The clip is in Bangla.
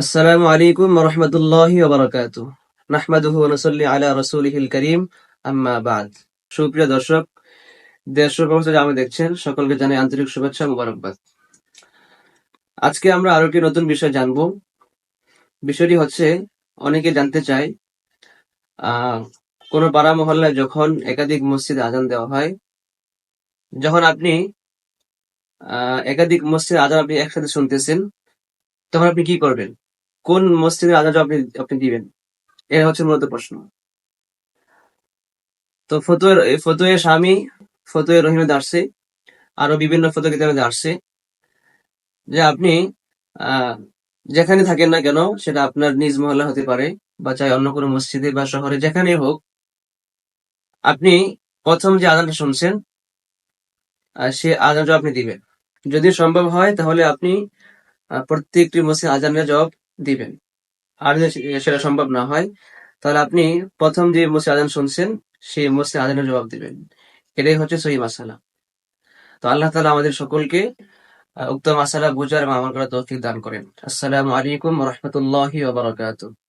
আসসালামু আলাইকুম রহমতুল্লাহি ওবরাকাতু নাহমাদুহু নুসাল্লি আলা রাসূলিহিল কারীম, আম্মা বাদ। সুপ্রিয় দর্শক, দেশ প্রবাসে যারা দেখছেন, সকলকে জানাই আন্তরিক শুভেচ্ছা মুবারকবাদ। আজকে আমরা আরও একটি নতুন বিষয় জানব। বিষয়টি হচ্ছে, অনেকে জানতে চায় কোন পাড়া মহল্লায় যখন একাধিক মসজিদে আজান দেওয়া হয়, যখন আপনি একাধিক মসজিদে আজান আপনি একসাথে শুনতেছেন, তখন আপনি কি করবেন? কোন মসজিদের আজান আপনি আপনি দিবেন? এটা হচ্ছে মূলত প্রশ্ন। তো ফতুয়ের এই ফতুয়ে স্বামী, ফতুয়ে রহিমে আসছে, আরও বিভিন্ন ফতুয়া কিতাবে আসছে, যে আপনি যেখানে থাকেন না কেন, সেটা আপনার নিজ মহল্লা হতে পারে, বা চাই অন্য কোনো মসজিদে বা শহরে, যেখানে হোক, আপনি প্রথম যে আজানটা শুনছেন সে আজানটা আপনি দিবেন। যদি সম্ভব হয়, তাহলে আপনি প্রত্যেকটি মসজিদ আজানের জবাব দিবেন। আর যদি সেটা সম্ভব না হয়, তাহলে আপনি প্রথম যে মুসি আদান শুনছেন, সেই মুসি আদানের জবাব দিবেন। এটাই হচ্ছে সহি মাসালা। তো আল্লাহ তালা আমাদের সকলকে উক্ত মাসালা বুঝার এবং আমল করার তৌফিক দান করেন। আসসালামু আলাইকুম রহমতুল্লাহি ওয়া বারাকাতুহু।